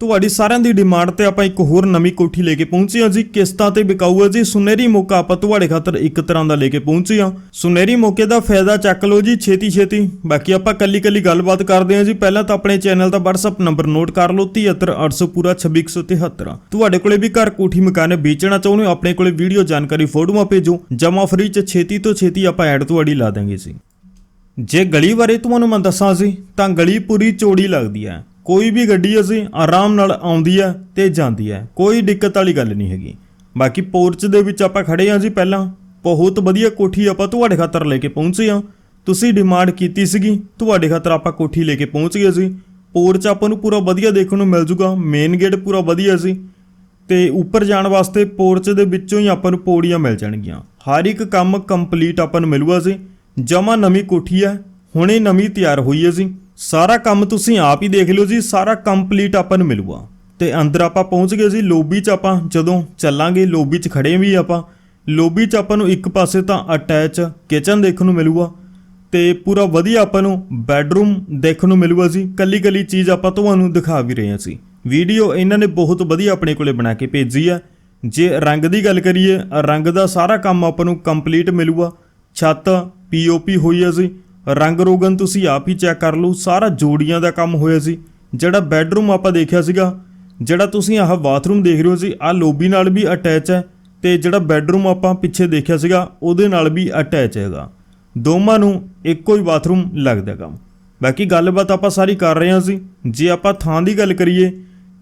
ਤੁਹਾਡੀ ਸਾਰਿਆਂ ਦੀ ਡਿਮਾਂਡ ਤੇ ਆਪਾਂ ਇੱਕ ਹੋਰ ਨਵੀਂ ਕੋਠੀ ਲੈ ਕੇ ਪਹੁੰਚੇ ਹਾਂ ਜੀ। ਕਿਸ਼ਤਾਂ ਤੇ ਵਿਕਾਊ ਹੈ ਜੀ। ਸੁਨਹਿਰੀ ਮੌਕਾ ਆਪਾਂ ਤੁਹਾਡੇ ਖਾਤਰ ਇੱਕ ਤਰ੍ਹਾਂ ਦਾ ਲੈ ਕੇ ਪਹੁੰਚੇ ਹਾਂ। ਸੁਨਹਿਰੀ ਮੌਕੇ ਦਾ ਫਾਇਦਾ ਚੱਕ ਲਓ ਜੀ ਛੇਤੀ ਛੇਤੀ ਬਾਕੀ ਆਪਾਂ ਕੱਲੀ ਕੱਲੀ ਗੱਲਬਾਤ ਕਰਦੇ ਹਾਂ ਜੀ। ਪਹਿਲਾਂ ਤਾਂ ਆਪਣੇ ਚੈਨਲ ਦਾ WhatsApp ਨੰਬਰ ਨੋਟ ਕਰ ਲਓ 73800 ਪੂਰਾ 26173 ਤੁਹਾਡੇ ਕੋਲੇ ਵੀ ਘਰ ਕੋਠੀ ਮਕਾਨ ਵੇਚਣਾ ਚਾਹੁੰਦੇ ਹੋ, ਆਪਣੇ ਕੋਲੇ ਵੀਡੀਓ ਜਾਣਕਾਰੀ ਫੋਟੋਆਂ ਭੇਜੋ। ਜਮਾ ਫਰੀ ਚ ਛੇਤੀ ਤੋਂ ਛੇਤੀ ਆਪਾਂ ਐਡ ਤੁਹਾਡੀ ਲਾ ਦਾਂਗੇ ਜੀ। ਜੇ ਗਲੀ ਬਾਰੇ ਤੁਹਾਨੂੰ ਮੈਂ ਦੱਸਾਂ ਸੀ ਤਾਂ ਗਲੀ ਪੂਰੀ ਚੋੜੀ ਲੱਗਦੀ ਹੈ। ਕੋਈ ਵੀ ਗੱਡੀ ਅਸੀਂ ਆਰਾਮ ਨਾਲ ਆਉਂਦੀ ਹੈ ਤੇ ਜਾਂਦੀ ਹੈ। ਕੋਈ ਦਿੱਕਤ ਵਾਲੀ ਗੱਲ ਨਹੀਂ ਹੈਗੀ। ਬਾਕੀ ਪੋਰਚ ਦੇ ਵਿੱਚ ਆਪਾਂ ਖੜੇ ਹਾਂ ਜੀ ਪਹਿਲਾਂ। ਬਹੁਤ ਵਧੀਆ ਕੋਠੀ ਆਪਾਂ ਤੁਹਾਡੇ ਖਾਤਰ ਲੈ ਕੇ ਪਹੁੰਚੇ ਹਾਂ। ਤੁਸੀਂ ਡਿਮਾਂਡ ਕੀਤੀ ਸੀਗੀ, ਤੁਹਾਡੇ ਖਾਤਰ ਆਪਾਂ ਕੋਠੀ ਲੈ ਕੇ ਪਹੁੰਚ ਗਏ ਸੀ। ਪੋਰਚ ਆਪਾਂ ਨੂੰ ਪੂਰਾ ਵਧੀਆ ਦੇਖਣ ਨੂੰ ਮਿਲ ਜੂਗਾ। ਮੇਨ ਗੇਟ ਪੂਰਾ ਵਧੀਆ ਸੀ। ਤੇ ਉੱਪਰ ਜਾਣ ਵਾਸਤੇ ਪੋਰਚ ਦੇ ਵਿੱਚੋਂ ਹੀ ਆਪਾਂ ਨੂੰ ਪੌੜੀਆਂ ਮਿਲ ਜਾਣਗੀਆਂ। ਹਰ ਇੱਕ ਕੰਮ ਕੰਪਲੀਟ ਆਪਾਂ ਨੂੰ ਮਿਲੂਗਾ ਸੀ ਜਮਾ ਨਵੀਂ ਕੋਠੀ ਹੈ। ਹੁਣੇ ਨਵੀਂ ਤਿਆਰ ਹੋਈ ਹੈ ਜੀ। ਸਾਰਾ ਕੰਮ ਤੁਸੀਂ ਆਪ ਹੀ ਦੇਖ ਲਿਓ ਜੀ, ਸਾਰਾ ਕੰਪਲੀਟ ਆਪਾਂ ਨੂੰ ਮਿਲੂਗਾ। ਤੇ ਅੰਦਰ ਆਪਾਂ ਪਹੁੰਚ ਗਏ ਸੀ ਲੋਬੀ 'ਚ ਆਪਾਂ, ਜਦੋਂ ਚੱਲਾਂਗੇ, ਲੋਬੀ 'ਚ ਖੜੇ ਵੀ ਆਪਾਂ। ਲੋਬੀ 'ਚ ਆਪਾਂ ਨੂੰ ਇੱਕ ਪਾਸੇ ਤਾਂ ਅਟੈਚ ਕਿਚਨ ਦੇਖਣ ਨੂੰ ਮਿਲੂਗਾ ਤੇ ਪੂਰਾ ਵਧੀਆ ਆਪਾਂ ਨੂੰ ਬੈੱਡਰੂਮ ਦੇਖਣ ਨੂੰ ਮਿਲੂਗਾ ਜੀ। ਕੱਲੀ ਕੱਲੀ ਚੀਜ਼ ਆਪਾਂ ਤੁਹਾਨੂੰ ਦਿਖਾ ਵੀ ਰਹੇ ਹਾਂ ਸੀ ਵੀਡੀਓ ਇਹਨਾਂ ਨੇ ਬਹੁਤ ਵਧੀਆ ਆਪਣੇ ਕੋਲੇ ਬਣਾ ਕੇ ਭੇਜੀ ਆ। ਜੇ ਰੰਗ ਦੀ ਗੱਲ ਕਰੀਏ, ਰੰਗ ਦਾ ਸਾਰਾ ਕੰਮ ਆਪਾਂ ਨੂੰ ਕੰਪਲੀਟ ਮਿਲੂਗਾ। ਛੱਤ ਪੀਓਪੀ ਹੋਈ ਹੈ ਜੀ। ਰੰਗ ਰੋਗਨ ਤੁਸੀਂ ਆਪ ਹੀ ਚੈੱਕ ਕਰ ਲਓ, ਸਾਰਾ ਜੋੜੀਆਂ ਦਾ ਕੰਮ ਹੋਇਆ ਸੀ। ਜਿਹੜਾ ਬੈੱਡਰੂਮ ਆਪਾਂ ਦੇਖਿਆ ਸੀਗਾ, ਜਿਹੜਾ ਤੁਸੀਂ ਆਹ ਬਾਥਰੂਮ ਦੇਖ ਰਹੇ ਹੋ ਸੀ, ਆਹ ਲੋਬੀ ਨਾਲ ਵੀ ਅਟੈਚ ਹੈ ਤੇ ਜਿਹੜਾ ਬੈੱਡਰੂਮ ਆਪਾਂ ਪਿੱਛੇ ਦੇਖਿਆ ਸੀਗਾ, ਉਹਦੇ ਨਾਲ ਵੀ ਅਟੈਚ ਹੈਗਾ ਦੋਵਾਂ ਨੂੰ ਇੱਕੋ ਹੀ ਬਾਥਰੂਮ ਲੱਗਦਾ ਕੰਮ। ਬਾਕੀ ਗੱਲਬਾਤ ਆਪਾਂ ਸਾਰੀ ਕਰ ਰਹੇ ਹਾਂ ਸੀ ਜੇ ਆਪਾਂ ਥਾਂ ਦੀ ਗੱਲ ਕਰੀਏ,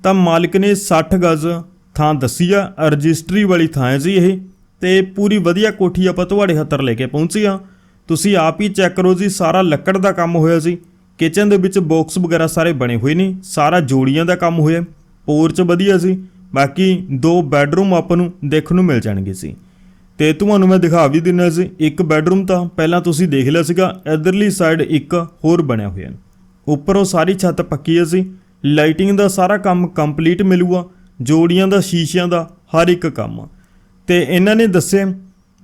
ਤਾਂ ਮਾਲਕ ਨੇ 60 ਗਜ਼ ਥਾਂ ਦੱਸੀ ਆ, ਰਜਿਸਟਰੀ ਵਾਲੀ ਥਾਂ ਹੈ ਜੀ ਇਹ, ਤੇ ਪੂਰੀ ਵਧੀਆ ਕੋਠੀ ਆਪਾਂ ਤੁਹਾਡੇ ਹੱਥਰ ਲੈ ਕੇ ਪਹੁੰਚੇ ਆ ਤੁਸੀਂ ਆਪ ਹੀ ਚੈੱਕ ਕਰੋ ਜੀ, ਸਾਰਾ ਲੱਕੜ ਦਾ ਕੰਮ ਹੋਇਆ ਸੀ। ਕਿਚਨ ਦੇ ਵਿੱਚ ਬਾਕਸ ਵਗੈਰਾ ਸਾਰੇ ਬਣੇ ਹੋਏ ਨੇ, ਸਾਰਾ ਜੋੜੀਆਂ ਦਾ ਕੰਮ ਹੋਇਆ। ਪੋਰਚ ਵਧੀਆ ਸੀ, ਬਾਕੀ ਦੋ ਬੈੱਡਰੂਮ ਆਪਾਂ ਨੂੰ ਦੇਖਣ ਨੂੰ ਮਿਲ ਜਾਣਗੇ ਸੀ। ਤੇ ਤੁਹਾਨੂੰ ਮੈਂ ਦਿਖਾ ਵੀ ਦਿੰਨਾ ਸੀ, ਇੱਕ ਬੈੱਡਰੂਮ ਤਾਂ ਪਹਿਲਾਂ ਤੁਸੀਂ ਦੇਖ ਲਿਆ ਸੀਗਾ, ਇਧਰਲੀ ਸਾਈਡ ਇੱਕ ਹੋਰ ਬਣਿਆ ਹੋਇਆ। ਉੱਪਰ ਉਹ ਸਾਰੀ ਛੱਤ ਪੱਕੀ ਹੈ ਸੀ, ਲਾਈਟਿੰਗ ਦਾ ਸਾਰਾ ਕੰਮ ਕੰਪਲੀਟ ਮਿਲੂਗਾ, ਜੋੜੀਆਂ ਦਾ, ਸ਼ੀਸ਼ਿਆਂ ਦਾ, ਹਰ ਇੱਕ ਕੰਮ। ਤੇ ਇਹਨਾਂ ਨੇ ਦੱਸਿਆ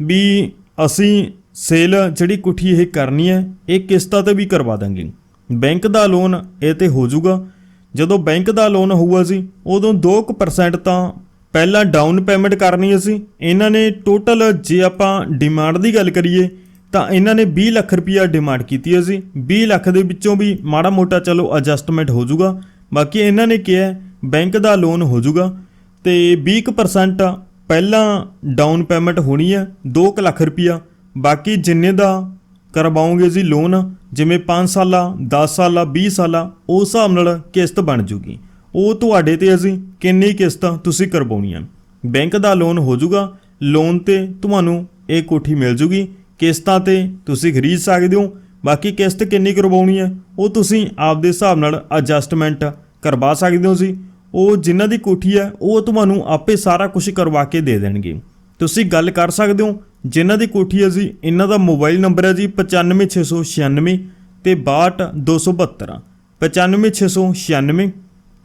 ਵੀ ਅਸੀਂ ਸੇਲ ਜਿਹੜੀ ਕੁਠੀ ਇਹ ਕਰਨੀ ਹੈ, ਇਹ ਕਿਸ਼ਤਾਂ ਤੇ ਵੀ ਕਰਵਾ ਦਾਂਗੇ। ਬੈਂਕ ਦਾ ਲੋਨ ਇਹ ਤੇ ਹੋ ਜਾਊਗਾ। ਜਦੋਂ ਬੈਂਕ ਦਾ ਲੋਨ ਹੋਊਗਾ ਸੀ ਉਦੋਂ 2% ਤਾਂ ਪਹਿਲਾਂ ਡਾਊਨ ਪੇਮੈਂਟ ਕਰਨੀ ਅਸੀਂ ਇਹਨਾਂ ਨੇ ਟੋਟਲ ਜੇ ਆਪਾਂ ਡਿਮਾਂਡ ਦੀ ਗੱਲ ਕਰੀਏ, ਤਾਂ ਇਹਨਾਂ ਨੇ 20 ਲੱਖ ਰੁਪਈਆ ਡਿਮਾਂਡ ਕੀਤੀ ਹੈ ਸੀ 20 ਲੱਖ ਦੇ ਵਿੱਚੋਂ ਵੀ ਮਾੜਾ ਮੋਟਾ ਚਲੋ ਐਡਜਸਟਮੈਂਟ ਹੋ ਜਾਊਗਾ। ਬਾਕੀ ਇਹਨਾਂ ਨੇ ਕਿਹਾ ਬੈਂਕ ਦਾ ਲੋਨ ਹੋ ਜਾਊਗਾ। ਤੇ 20% ਪਹਿਲਾਂ ਡਾਊਨ ਪੇਮੈਂਟ ਹੋਣੀ ਹੈ 2 ਲੱਖ ਰੁਪਈਆ ਬਾਕੀ ਜਿੰਨੇ ਦਾ ਕਰਵਾਉਂਗੇ ਜੀ ਲੋਨ ਜਿਵੇਂ 5 ਸਾਲਾ 10 ਸਾਲਾ 20 ਸਾਲਾ, ਉਸ ਹਿਸਾਬ ਨਾਲ ਕਿਸ਼ਤ ਬਣ ਜੂਗੀ। ਉਹ ਤੁਹਾਡੇ ਤੇ ਅਸੀਂ ਕਿੰਨੀ ਕਿਸ਼ਤ ਤੁਸੀਂ ਕਰਵਾਉਣੀ ਆ ਬੈਂਕ ਦਾ ਲੋਨ ਹੋ ਜਾਊਗਾ ਲੋਨ ਤੇ ਤੁਹਾਨੂੰ ਇਹ ਕੋਠੀ ਮਿਲ ਜੂਗੀ, ਕਿਸ਼ਤਾਂ ਤੇ ਤੁਸੀਂ ਖਰੀਦ ਸਕਦੇ ਹੋ। ਬਾਕੀ ਕਿਸ਼ਤ ਕਿੰਨੀ ਕਰਵਾਉਣੀ ਹੈ, ਉਹ ਤੁਸੀਂ ਆਪਦੇ ਹਿਸਾਬ ਨਾਲ ਐਡਜਸਟਮੈਂਟ ਕਰਵਾ ਸਕਦੇ ਹੋ ਜੀ। ਉਹ ਜਿਨ੍ਹਾਂ ਦੀ ਕੋਠੀ ਹੈ, ਉਹ ਤੁਹਾਨੂੰ ਆਪੇ ਸਾਰਾ ਕੁਝ ਕਰਵਾ ਕੇ ਦੇ ਦੇਣਗੇ। ਤੁਸੀਂ ਗੱਲ ਕਰ ਸਕਦੇ ਹੋ ਜਿਨ੍ਹਾਂ ਦੀ ਕੋਠੀ ਹੈ ਜੀ, ਇਹਨਾਂ ਦਾ ਮੋਬਾਈਲ ਨੰਬਰ ਹੈ ਜੀ 95696 ਤੇ 62272 95696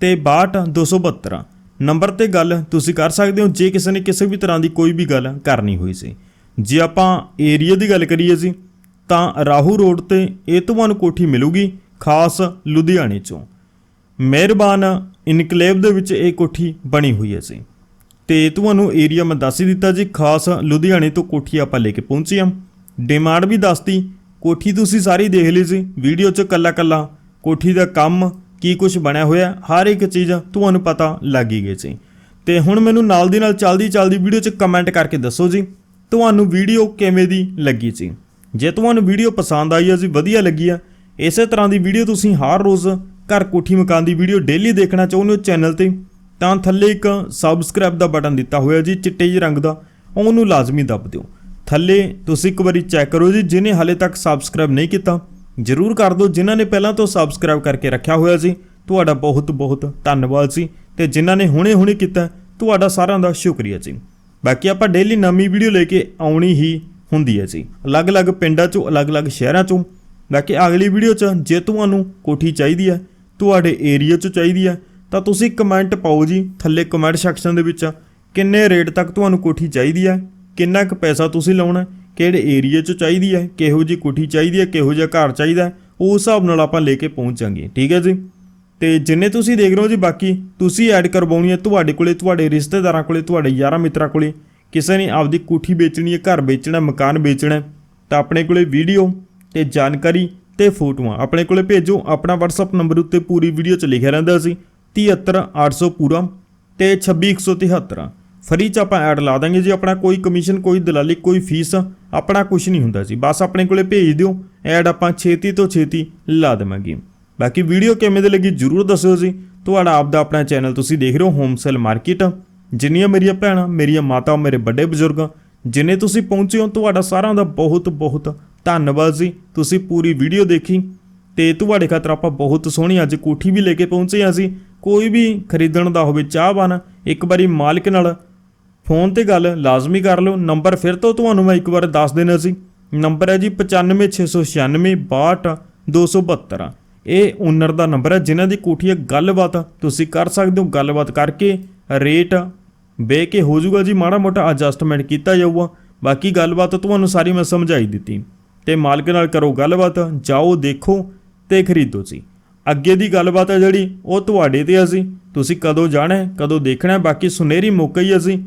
ਤੇ 62272 ਨੰਬਰ ਤੇ ਗੱਲ ਤੁਸੀਂ ਕਰ ਸਕਦੇ ਹੋ, ਜੇ ਕਿਸੇ ਨੇ ਕਿਸੇ ਵੀ ਤਰ੍ਹਾਂ ਦੀ ਕੋਈ ਵੀ ਗੱਲ ਕਰਨੀ ਹੋਈ ਸੀ। ਜੇ ਆਪਾਂ ਏਰੀਆ ਦੀ ਗੱਲ ਕਰੀਏ ਜੀ, ਤਾਂ ਰਾਹੂ ਰੋਡ ਤੇ ਇਹ ਤੁਹਾਨੂੰ ਕੋਠੀ ਮਿਲੂਗੀ, ਖਾਸ ਲੁਧਿਆਣੇ ਚੋਂ। ਮਿਹਰਬਾਨ ਇਨਕਲੇਵ ਦੇ ਵਿੱਚ ਇਹ ਕੋਠੀ ਬਣੀ ਹੋਈ ਹੈ ਜੀ। ਤੇ ਤੁਹਾਨੂੰ ਏਰੀਆ ਮੈਂ ਦੱਸ ਹੀ ਦਿੱਤਾ ਜੀ, ਖਾਸ ਲੁਧਿਆਣੇ ਤੋਂ ਕੋਠੀ ਆਪਾਂ ਲੈ ਕੇ ਪਹੁੰਚੇ ਹਾਂ। ਡਿਮਾਂਡ ਵੀ ਦੱਸਤੀ, ਕੋਠੀ ਤੁਸੀਂ ਸਾਰੀ ਦੇਖ ਲਈ ਸੀ ਵੀਡੀਓ 'ਚ ਕੱਲਾ ਕੱਲਾ, ਕੋਠੀ ਦਾ ਕੰਮ, ਕੀ ਕੁਝ ਬਣਿਆ ਹੋਇਆ, ਹਰ ਇੱਕ ਚੀਜ਼ ਤੁਹਾਨੂੰ ਪਤਾ ਲੱਗ ਹੀ ਗਈ ਸੀ। ਤੇ ਹੁਣ ਮੈਨੂੰ ਨਾਲ ਦੀ ਨਾਲ ਚੱਲਦੀ ਚੱਲਦੀ ਵੀਡੀਓ 'ਚ ਕਮੈਂਟ ਕਰਕੇ ਦੱਸੋ ਜੀ, ਤੁਹਾਨੂੰ ਵੀਡੀਓ ਕਿਵੇਂ ਦੀ ਲੱਗੀ ਸੀ? ਜੇ ਤੁਹਾਨੂੰ ਵੀਡੀਓ ਪਸੰਦ ਆਈ ਹੈ ਜੀ, ਵਧੀਆ ਲੱਗੀ ਆ, ਇਸੇ ਤਰ੍ਹਾਂ ਦੀ ਵੀਡੀਓ ਤੁਸੀਂ ਹਰ ਰੋਜ਼ ਘਰ ਕੋਠੀ ਮਕਾਨ ਦੀ ਵੀਡੀਓ ਡੇਲੀ ਦੇਖਣਾ ਚਾਹੁੰਦੇ ਹੋ ਚੈਨਲ ਤੇ ਤਾਂ ਥੱਲੇ ਇੱਕ ਸਬਸਕ੍ਰਾਈਬ ਦਾ ਬਟਨ ਦਿੱਤਾ ਹੋਇਆ ਜੀ, ਚਿੱਟੇ ਜਿਹੇ ਰੰਗ ਦਾ, ਉਹਨੂੰ ਲਾਜ਼ਮੀ ਦੱਬ ਦਿਓ। ਥੱਲੇ ਤੁਸੀਂ ਇੱਕ ਵਾਰੀ ਚੈੱਕ ਕਰੋ ਜੀ, ਜਿਹਨੇ ਹਾਲੇ ਤੱਕ ਸਬਸਕ੍ਰਾਈਬ ਨਹੀਂ ਕੀਤਾ, ਜਰੂਰ ਕਰ ਦਿਓ। ਜਿਨ੍ਹਾਂ ਨੇ ਪਹਿਲਾਂ ਤੋਂ ਸਬਸਕ੍ਰਾਈਬ ਕਰਕੇ ਰੱਖਿਆ ਹੋਇਆ ਸੀ, ਤੁਹਾਡਾ ਬਹੁਤ ਬਹੁਤ ਧੰਨਵਾਦ ਸੀ ਤੇ ਜਿਨ੍ਹਾਂ ਨੇ ਹੁਣੇ-ਹੁਣੇ ਕੀਤਾ, ਤੁਹਾਡਾ ਸਾਰਿਆਂ ਦਾ ਸ਼ੁਕਰੀਆ ਜੀ। ਬਾਕੀ ਆਪਾਂ ਡੇਲੀ ਨਵੀਂ ਵੀਡੀਓ ਲੈ ਕੇ ਆਉਣੀ ਹੀ ਹੁੰਦੀ ਹੈ ਜੀ। ਅਲੱਗ-ਅਲੱਗ ਪਿੰਡਾਂ ਚੋਂ, ਅਲੱਗ-ਅਲੱਗ ਸ਼ਹਿਰਾਂ ਚੋਂ। ਬਾਕੀ ਅਗਲੀ ਵੀਡੀਓ 'ਚ ਜੇ ਤੁਹਾਨੂੰ ਕੋਠੀ ਚਾਹੀਦੀ ਹੈ, ਤੁਹਾਡੇ ਏਰੀਆ 'ਚ ਚਾਹੀਦੀ ਹੈ ਤਾਂ ਤੁਸੀਂ ਕਮੈਂਟ ਪਾਓ ਜੀ ਥੱਲੇ ਕਮੈਂਟ ਸੈਕਸ਼ਨ ਦੇ ਵਿੱਚ ਕਿੰਨੇ ਰੇਟ ਤੱਕ ਤੁਹਾਨੂੰ ਕੋਠੀ ਚਾਹੀਦੀ ਹੈ ਕਿੰਨਾ ਕੁ ਪੈਸਾ ਤੁਸੀਂ ਲਾਉਣਾ ਕਿਹੜੇ ਏਰੀਆ 'ਚ ਚਾਹੀਦੀ ਹੈ ਕਿਹੋ ਜੀ ਕੋਠੀ ਚਾਹੀਦੀ ਹੈ ਕਿਹੋ ਜਿਹਾ ਘਰ ਚਾਹੀਦਾ ਹੈ, ਉਸ ਹਿਸਾਬ ਨਾਲ ਆਪਾਂ ਲੈ ਕੇ ਪਹੁੰਚ ਜਾਾਂਗੇ ਠੀਕ ਹੈ ਜੀ? ਤੇ ਜਿੰਨੇ ਤੁਸੀਂ ਦੇਖ ਰਹੇ ਹੋ ਜੀ ਬਾਕੀ ਤੁਸੀਂ ਐਡ ਕਰਵਾਉਣੀ ਹੈ ਤੁਹਾਡੇ ਕੋਲੇ ਤੁਹਾਡੇ ਰਿਸ਼ਤੇਦਾਰਾਂ ਕੋਲੇ ਤੁਹਾਡੇ ਯਾਰਾਂ ਮਿੱਤਰਾਂ ਕੋਲੇ ਕਿਸੇ ਨੇ ਆਪਦੀ ਕੋਠੀ ਵੇਚਣੀ ਹੈ ਘਰ ਵੇਚਣਾ ਮਕਾਨ ਵੇਚਣਾ ਤਾਂ ਆਪਣੇ ਕੋਲੇ ਵੀਡੀਓ ਤੇ ਜਾਣਕਾਰੀ ਤੇ ਫੋਟੋਆਂ ਆਪਣੇ ਕੋਲੇ ਭੇਜੋ ਆਪਣਾ WhatsApp ਨੰਬਰ ਉੱਤੇ ਪੂਰੀ ਵੀਡੀਓ 'ਚ ਲਿਖਿਆ ਰਹਿੰਦਾ ਸੀ 73800 ਪੂਰਾ ਤੇ 26173 ਫਰੀ ਚ ਆਪਾਂ ਐਡ ਲਾ ਦਾਂਗੇ ਜੀ, ਆਪਣਾ ਕੋਈ ਕਮਿਸ਼ਨ ਕੋਈ ਦਲਾਲੀ, ਕੋਈ ਫੀਸ ਆਪਣਾ ਕੁਝ ਨਹੀਂ ਹੁੰਦਾ ਜੀ। ਬਸ ਆਪਣੇ ਕੋਲੇ ਭੇਜ ਦਿਓ ਐਡ ਆਪਾਂ ਛੇਤੀ ਤੋਂ ਛੇਤੀ ਲਾ ਦੇਵਾਂਗੇ। ਬਾਕੀ ਵੀਡੀਓ ਕਿਵੇਂ ਦੀ ਲੱਗੀ ਜਰੂਰ ਦੱਸਿਓ ਜੀ। ਤੁਹਾਡਾ ਆਪਦਾ ਆਪਣਾ ਚੈਨਲ ਤੁਸੀਂ ਦੇਖ ਰਹੇ ਹੋ ਹੋਮ ਸੇਲ ਮਾਰਕੀਟ ਜਿੰਨੀਆਂ ਮੇਰੀਆਂ ਭੈਣਾਂ, ਮੇਰੀਆਂ ਮਾਤਾ ਮੇਰੇ ਵੱਡੇ ਬਜ਼ੁਰਗ, ਜਿੰਨੇ ਤੁਸੀਂ ਪਹੁੰਚੇ ਹੋ, ਤੁਹਾਡਾ ਸਾਰਿਆਂ ਦਾ ਬਹੁਤ ਬਹੁਤ ਧੰਨਵਾਦ ਜੀ। ਤੁਸੀਂ ਪੂਰੀ ਵੀਡੀਓ ਦੇਖੀ ਤੇ ਤੁਹਾਡੇ ਖਾਤਰ ਆਪਾਂ ਬਹੁਤ ਸੋਹਣੀ ਅੱਜ ਕੋਠੀ ਵੀ ਲੈ ਕੇ ਪਹੁੰਚੇ ਹਾਂ ਅਸੀਂ। ਕੋਈ ਵੀ ਖਰੀਦਣ ਦਾ ਹੋਵੇ ਚਾਹਵਾਨ, ਇੱਕ ਵਾਰੀ ਮਾਲਕ ਨਾਲ ਫੋਨ ਤੇ ਗੱਲ ਲਾਜ਼ਮੀ ਕਰ ਲਓ। ਨੰਬਰ ਫਿਰ ਤੋਂ ਤੁਹਾਨੂੰ ਮੈਂ ਇੱਕ ਵਾਰ ਦੱਸ ਦੇਣਾ ਸੀ। ਨੰਬਰ ਹੈ ਜੀ 956996 272 ਇਹ ਓਨਰ ਦਾ ਨੰਬਰ ਹੈ, ਜਿਨ੍ਹਾਂ ਦੀ ਕੋਠੀ ਹੈ ਗੱਲਬਾਤ ਤੁਸੀਂ ਕਰ ਸਕਦੇ ਹੋ। ਗੱਲਬਾਤ ਕਰਕੇ ਰੇਟ ਵੇ ਕੇ ਹੋ ਜਾਊਗਾ ਜੀ। ਮਾੜਾ ਮੋਟਾ ਐਡਜਸਟਮੈਂਟ ਕੀਤਾ ਜਾਊਗਾ। ਬਾਕੀ ਗੱਲਬਾਤ ਤੁਹਾਨੂੰ ਸਾਰੀ ਮੈਂ ਸਮਝਾਈ ਦਿੱਤੀ। ਤੇ ਮਾਲਕ ਨਾਲ ਕਰੋ ਗੱਲਬਾਤ। ਜਾਓ, ਦੇਖੋ। ਤੇ ਖਰੀਦੋ ਜੀ ਅੱਗੇ ਦੀ ਗੱਲਬਾਤ ਹੈ ਜਿਹੜੀ, ਉਹ ਤੁਹਾਡੇ ਤੇ ਆ ਜੀ ਤੁਸੀਂ ਕਦੋਂ ਜਾਣਾ ਹੈ, ਕਦੋਂ ਦੇਖਣਾ ਹੈ, ਬਾਕੀ ਸੁਨਹਿਰੀ ਮੌਕਾ ਹੀ ਅਸੀਂ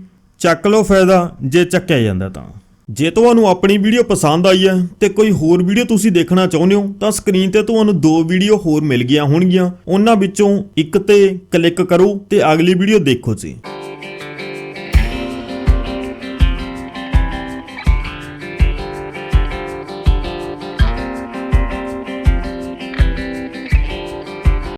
ਚੱਕ ਲਓ ਫਾਇਦਾ, ਜੇ ਚੱਕਿਆ ਜਾਂਦਾ ਤਾਂ। ਜੇ ਤੁਹਾਨੂੰ ਆਪਣੀ ਵੀਡੀਓ ਪਸੰਦ ਆਈ ਹੈ ਤੇ ਕੋਈ ਹੋਰ ਵੀਡੀਓ ਤੁਸੀਂ ਦੇਖਣਾ ਚਾਹੁੰਦੇ ਹੋ, ਤਾਂ ਸਕਰੀਨ ਤੇ ਤੁਹਾਨੂੰ ਦੋ ਵੀਡੀਓ ਹੋਰ ਮਿਲ ਗਈਆਂ ਹੋਣਗੀਆਂ। ਉਹਨਾਂ ਵਿੱਚੋਂ ਇੱਕ ਤੇ ਕਲਿੱਕ ਕਰੋ ਤੇ ਅਗਲੀ ਵੀਡੀਓ ਦੇਖੋ ਜੀ।